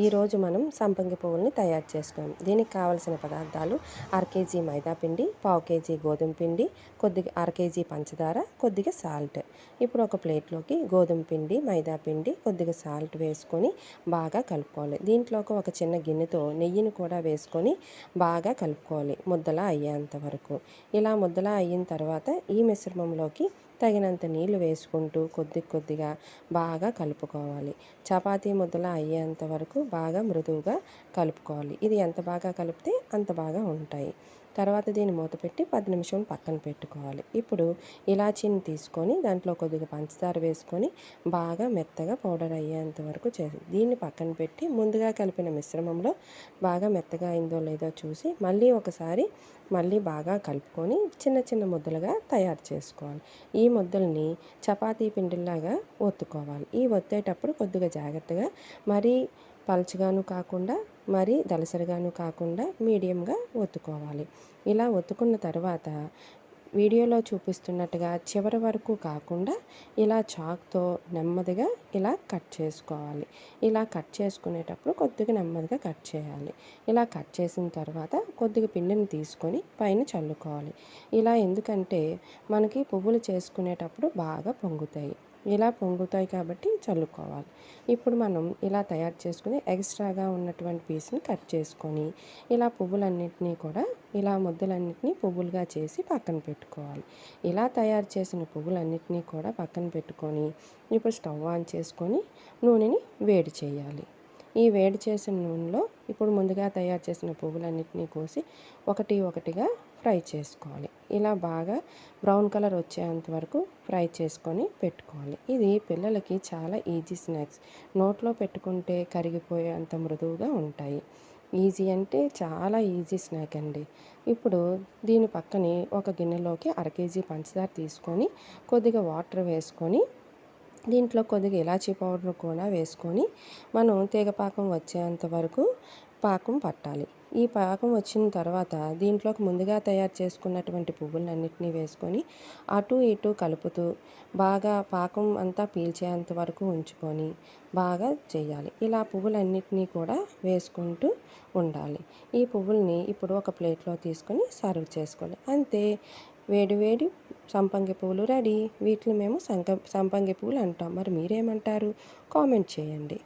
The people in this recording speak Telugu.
ఈరోజు మనం సంపంగి పువ్వుల్ని తయారు చేసుకున్నాం దీనికి కావలసిన పదార్థాలు అర కేజీ మైదాపిండి పావు కేజీ గోధుమ పిండి కొద్దిగా అర కేజీ పంచదార కొద్దిగా సాల్ట్. ఇప్పుడు ఒక ప్లేట్లోకి గోధుమ పిండి మైదాపిండి కొద్దిగా సాల్ట్ వేసుకొని బాగా కలుపుకోవాలి. దీంట్లోకి ఒక చిన్న గిన్నెతో నెయ్యిని కూడా వేసుకొని బాగా కలుపుకోవాలి ముద్దలా అయ్యేంత వరకు. ఇలా ముద్దలా అయిన తర్వాత ఈ మిశ్రమంలోకి తగినంత నీళ్ళు వేసుకుంటూ కొద్ది కొద్దిగా బాగా కలుపుకోవాలి. చపాతీ ముద్దల అయ్యేంత వరకు బాగా మృదువుగా కలుపుకోవాలి. ఇది ఎంత బాగా కలిపితే అంత బాగా ఉంటాయి. తర్వాత దీన్ని మూత పెట్టి పది నిమిషం పక్కన పెట్టుకోవాలి. ఇప్పుడు ఇలాచీని తీసుకొని దాంట్లో కొద్దిగా పంచదార వేసుకొని బాగా మెత్తగా పౌడర్ అయ్యేంత వరకు చేసి దీన్ని పక్కన పెట్టి ముందుగా కలిపిన మిశ్రమంలో బాగా మెత్తగా అయిందో లేదో చూసి మళ్ళీ ఒకసారి మళ్ళీ బాగా కలుపుకొని చిన్న చిన్న ముద్దలుగా తయారు చేసుకోవాలి. ఈ ముద్దల్ని చపాతీ పిండిలాగా ఒత్తుకోవాలి. ఈ ఒత్తేటప్పుడు కొద్దిగా జాగ్రత్తగా మరీ పల్చగాను కాకుండా మరి దలసరిగాను కాకుండా మీడియంగా ఒత్తుకోవాలి. ఇలా ఒత్తుకున్న తర్వాత వీడియోలో చూపిస్తున్నట్టుగా చివరి వరకు కాకుండా ఇలా చాక్తో నెమ్మదిగా ఇలా కట్ చేసుకోవాలి. ఇలా కట్ చేసుకునేటప్పుడు కొద్దిగా నెమ్మదిగా కట్ చేయాలి. ఇలా కట్ చేసిన తర్వాత కొద్దిగా పిండిని తీసుకొని పైన చల్లుకోవాలి. ఇలా ఎందుకంటే మనకి పువ్వులు చేసుకునేటప్పుడు బాగా పొంగుతాయి. ఇలా పొంగుతాయి కాబట్టి చల్లుకోవాలి. ఇప్పుడు మనం ఇలా తయారు చేసుకుని ఎక్స్ట్రాగా ఉన్నటువంటి పీస్ని కట్ చేసుకొని ఇలా పువ్వులన్నింటినీ కూడా ఇలా ముద్దలన్నింటినీ పువ్వులుగా చేసి పక్కన పెట్టుకోవాలి. ఇలా తయారు చేసిన పువ్వులన్నింటినీ కూడా పక్కన పెట్టుకొని ఇప్పుడు స్టవ్ ఆన్ చేసుకొని నూనెని వేడి చేయాలి. ఈ వేడి చేసిన నూనెలో ఇప్పుడు ముందుగా తయారు చేసిన పువ్వులన్నిటినీ కోసి ఒకటి ఒకటిగా ఫ్రై చేసుకోవాలి. ఇలా బాగా బ్రౌన్ కలర్ వచ్చేంత వరకు ఫ్రై చేసుకొని పెట్టుకోవాలి. ఇది పిల్లలకి చాలా ఈజీ స్నాక్స్. నోట్లో పెట్టుకుంటే కరిగిపోయేంత మృదువుగా ఉంటాయి. ఈజీ అంటే చాలా ఈజీ స్నాక్ అండి. ఇప్పుడు దీని పక్కనే ఒక గిన్నెలోకి అర కేజీ పంచదార తీసుకొని కొద్దిగా వాటర్ వేసుకొని దీంట్లో కొద్దిగా ఇలాచీ పౌడర్ కూడా వేసుకొని మనం తీగపాకం వచ్చేంత వరకు పాకం పట్టాలి. ఈ పాకం వచ్చిన తర్వాత దీంట్లోకి ముందుగా తయారు చేసుకున్నటువంటి పువ్వులన్నింటినీ వేసుకొని అటు ఇటు కలుపుతూ బాగా పాకం అంతా పీల్చేంత వరకు ఉంచుకొని బాగా చేయాలి. ఇలా పువ్వులన్నింటినీ కూడా వేసుకుంటూ ఉండాలి. ఈ పువ్వుల్ని ఇప్పుడు ఒక ప్లేట్లో తీసుకొని సర్వ్ చేసుకోవాలి. అంతే వేడి వేడి సంపంగి పువ్వులు రెడీ. వీటిని మేము సంక సంపంగి పువ్వులు అంటాం. మరి మీరేమంటారు? కామెంట్ చేయండి.